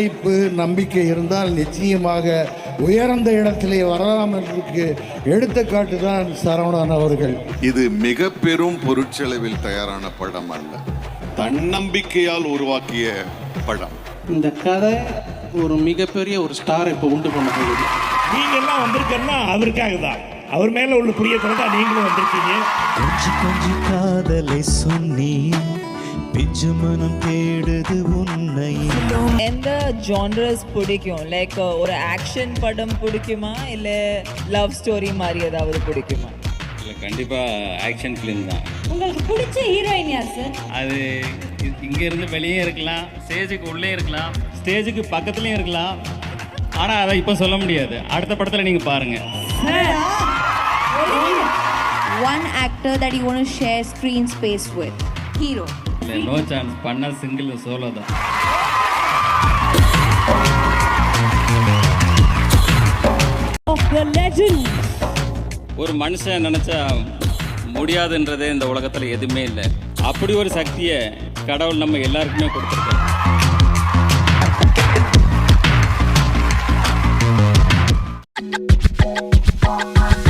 உழைப்பு நம்பிக்கை இருந்தால் நிச்சயமாக உயர்ந்த இடத்திலே வரலாம் என்றுக்கு எடுத்துக்காட்டு தான் சரவணன் அவர்கள். இது மிக பெரும் பொருட்செலவில் தயாரான படம் அல்ல. தன்னம்பிக்கையால் உருவாக்கிய படம். இந்த கதை ஒரு மிகப்பெரிய ஒரு ஸ்டார் இப்போ உண்டு பண்ண போகுது. நீங்க எல்லாம் வந்திருக்கன்னா அவருக்காக தான். அவர் மேல உள்ள பிரியத்தோட தான் நீங்களும் வந்திருக்கீங்க? கொஞ்சி கொஞ்சி காதலை சொன்னி பிஞ்சு மனம் தேடுது உன்னை. எந்த ஜான்ரஸ் பிடிக்கும்? லைக் ஒரு ஆக்ஷன் படம் பிடிக்குமா? இல்லை லவ் ஸ்டோரி மாதிரி ஏதாவது பிடிக்குமா? இல்லை கண்டிப்பாக ஆக்ஷன் ஃபிலிம் தான். உங்களுக்கு பிடிச்ச ஹீரோயின் யார் சார் அது இ- இங்க இருந்து வெளியே இருக்கலாம் ஸ்டேஜுக்கு உள்ளே இருக்கலாம் ஸ்டேஜுக்கு பக்கத்துலேயும் இருக்கலாம். ஆனால் அதை இப்போ சொல்ல முடியாது. அடுத்த படத்தில் நீங்கள் பாருங்கள் one actor that you want share screen space with hero இல்லை நோ சான்ஸ் பண்ணால் சிங்கிள் சோலோ தான். ஒரு மனுஷன் நினச்சா முடியாதுன்றதே இந்த உலகத்தில் எதுவுமே இல்லை. அப்படி ஒரு சக்தியை கடவுள் நம்ம எல்லாருக்குமே கொடுத்துருக்கோம் Thank